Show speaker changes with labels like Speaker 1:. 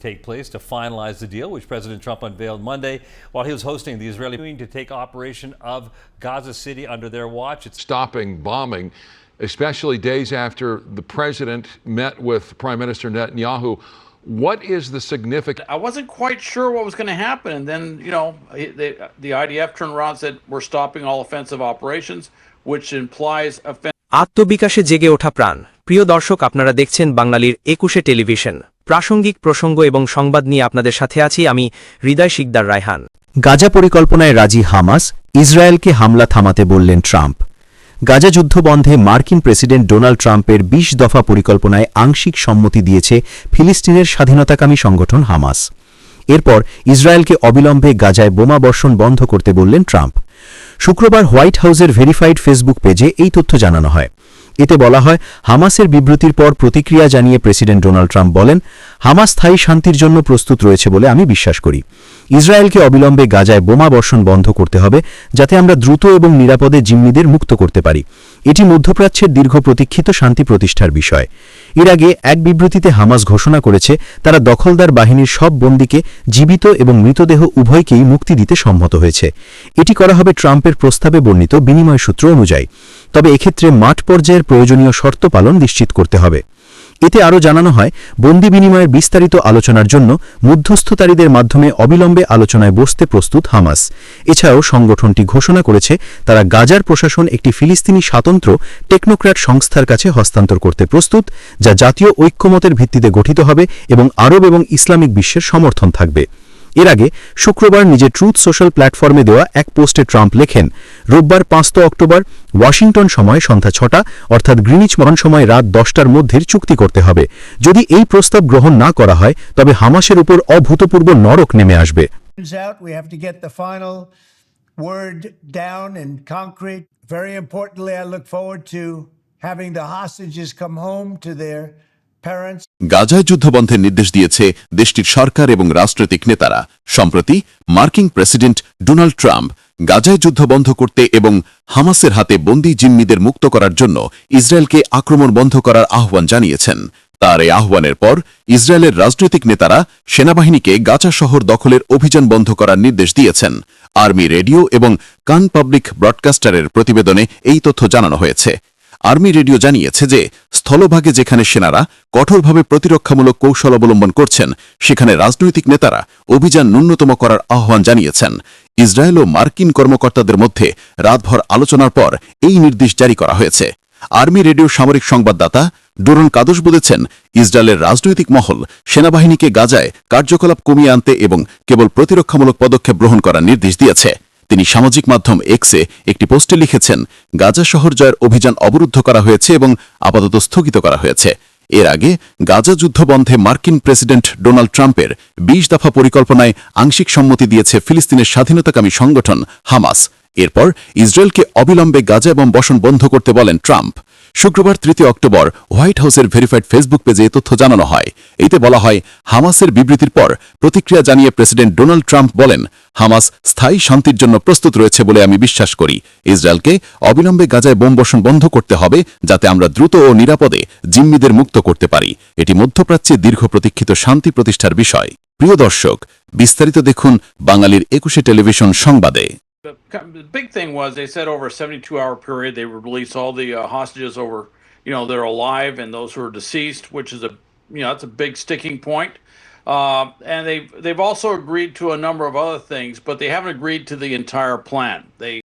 Speaker 1: take place to finalize the deal, which President Trump unveiled Monday while he was hosting the Israeli to take operation of Gaza City under their watch. It's
Speaker 2: stopping bombing, especially days after the president met with Prime Minister Netanyahu. What is the significance?
Speaker 3: I wasn't quite sure what was going to happen. And then, you know, they, the IDF turned around and said, we're stopping all offensive operations, which implies offensive.
Speaker 4: আত্মবিকাশে জেগে ওঠা প্রাণ প্রিয় দর্শক আপনারা দেখছেন বাঙালির একুশে television প্রাসঙ্গিক প্রসঙ্গ এবং সংবাদ নিয়ে আপনাদের সাথে আছি আমি হৃদয় শিকদার রায়হান।
Speaker 5: গাজা পরিকল্পনায় রাজি হামাস ইসরায়েলকে হামলা থামাতে বললেন ট্রাম্প। গাজা যুদ্ধ বন্ধে মার্কিন প্রেসিডেন্ট ডোনাল্ড ট্রাম্পের ২০ দফা পরিকল্পনায় আংশিক সম্মতি দিয়েছে ফিলিস্তিনের স্বাধীনতাকামী সংগঠন হামাস। এরপর ইসরায়েলকে অবিলম্বে গাজায় বোমা বর্ষণ বন্ধ করতে বললেন ট্রাম্প। শুক্রবার হোয়াইট হাউসের ভেরিফাইড ফেসবুক পেজে এই তথ্য জানানো হয়। এতে বলা হয়, হামাসের বিবৃতির পর প্রতিক্রিয়া জানিয়ে প্রেসিডেন্ট ডোনাল্ড ট্রাম্প বলেন, হামাস স্থায়ী শান্তির জন্য প্রস্তুত রয়েছে বলে আমি বিশ্বাস করি। ইসরায়েলকে অবিলম্বে গাজায় বোমা বর্ষণ বন্ধ করতে হবে, যাতে আমরা দ্রুত এবং নিরাপদে জিম্মিদের মুক্ত করতে পারি। এটি মধ্যপ্রাচ্যের দীর্ঘ প্রতীক্ষিত শান্তি প্রতিষ্ঠার বিষয়। এর আগে এক বিবৃতিতে হামাস ঘোষণা করেছে, তারা দখলদার বাহিনীর সব বন্দীকে জীবিত এবং মৃতদেহ উভয়কেই মুক্তি দিতে সম্মত হয়েছে। এটি করা হবে ট্রাম্পের প্রস্তাবে বর্ণিত বিনিময় সূত্র অনুযায়ী। তবে এক্ষেত্রে মাঠ পর্যায়ের প্রয়োজনীয় শর্ত পালন নিশ্চিত করতে হবে। এতে আরও জানানো হয়, বন্দি বিনিময়ের বিস্তারিত আলোচনার জন্য মধ্যস্থতারীদের মাধ্যমে অবিলম্বে আলোচনায় বসতে প্রস্তুত হামাস। এছাড়াও সংগঠনটি ঘোষণা করেছে, তারা গাজার প্রশাসন একটি ফিলিস্তিনি স্বাতন্ত্র টেকনোক্র্যাট সংস্থার কাছে হস্তান্তর করতে প্রস্তুত, যা জাতীয় ঐক্যমতের ভিত্তিতে গঠিত হবে এবং আরব এবং ইসলামিক বিশ্বের সমর্থন থাকবে। এর আগে শুক্রবার নিজের ট্রুথ সোশ্যাল প্ল্যাটফর্মে দেওয়া এক পোস্টে ট্রাম্প লেখেন রোববার পাঁচত অক্টোবর ওয়াশিংটন সময় সন্ধ্যা ছটা অর্থাৎ গ্রিনিচ মহান সময় রাত দশটার মধ্যে চুক্তি করতে হবে যদি এই প্রস্তাব গ্রহণ না করা হয় তবে হামাসের উপর অভূতপূর্ব নরক নেমে আসবে.
Speaker 6: Very importantly, I look forward to having the hostages come home to their.
Speaker 7: গাজায় যুদ্ধবন্ধের নির্দেশ দিয়েছে দেশটির সরকার এবং রাজনৈতিক নেতারা। সম্প্রতি মার্কিন প্রেসিডেন্ট ডোনাল্ড ট্রাম্প গাজায় যুদ্ধ বন্ধ করতে এবং হামাসের হাতে বন্দি জিম্মিদের মুক্ত করার জন্য ইসরায়েলকে আক্রমণ বন্ধ করার আহ্বান জানিয়েছেন। তার এই আহ্বানের পর ইসরায়েলের রাজনৈতিক নেতারা সেনাবাহিনীকে গাজা শহর দখলের অভিযান বন্ধ করার নির্দেশ দিয়েছেন। আর্মি রেডিও এবং কান পাবলিক ব্রডকাস্টারের প্রতিবেদনে এই তথ্য জানানো হয়েছে। আর্মি রেডিও জানিয়েছে যে, স্থলভাগে যেখানে সেনারা কঠোরভাবে প্রতিরক্ষামূলক কৌশল অবলম্বন করছেন, সেখানে রাজনৈতিক নেতারা অভিযান ন্যূনতম করার আহ্বান জানিয়েছেন। ইসরায়েল ও মার্কিন কর্মকর্তাদের মধ্যে রাতভর আলোচনার পর এই নির্দেশ জারি করা হয়েছে। আর্মি রেডিও সামরিক সংবাদদাতা ডোরন কাদস বলেছেন, ইসরায়েলের রাজনৈতিক মহল সেনাবাহিনীকে গাজায় কার্যকলাপ কমিয়ে আনতে এবং কেবল প্রতিরক্ষামূলক পদক্ষেপ গ্রহণ করার নির্দেশ দিয়েছে। তিনি সামাজিক মাধ্যম এক্সে একটি পোস্টে লিখেছেন, গাজা শহর জয়ের অভিযান অবরুদ্ধ করা হয়েছে এবং আপাতত স্থগিত করা হয়েছে। এর আগে গাজা যুদ্ধ বন্ধে মার্কিন প্রেসিডেন্ট ডোনাল্ড ট্রাম্পের বিশ দফা পরিকল্পনায় আংশিক সম্মতি দিয়েছে ফিলিস্তিনের স্বাধীনতাকামী সংগঠন হামাস। এরপর ইসরায়েলকে অবিলম্বে গাজা এবং বসন বন্ধ করতে বলেন ট্রাম্প। শুক্রবার তৃতীয় অক্টোবর হোয়াইট হাউসের ভেরিফাইড ফেসবুক পেজে তথ্য জানানো হয়। এতে বলা হয়, হামাসের বিবৃতির পর প্রতিক্রিয়া জানিয়ে প্রেসিডেন্ট ডোনাল্ড ট্রাম্প বলেন, হামাস স্থায়ী শান্তির জন্য প্রস্তুত রয়েছে বলে আমি বিশ্বাস করি। ইসরায়েলকে অবিলম্বে গাজায় বোম বর্ষণ বন্ধ করতে হবে যাতে আমরা দ্রুত ও নিরাপদে জিম্মিদের মুক্ত করতে পারি। এটি মধ্যপ্রাচ্যে দীর্ঘ প্রতীক্ষিত শান্তি প্রতিষ্ঠার বিষয়। প্রিয় দর্শক, বিস্তারিত দেখুন বাঙালির একুশে টেলিভিশন সংবাদে।
Speaker 3: The big thing was they said over a 72 hour period they would release all the uh, hostages over, you know, they're alive and those who are deceased, which is a, you know, that's a big sticking point. Uh, and they they've also agreed to a number of other things, but they haven't agreed to the entire plan. They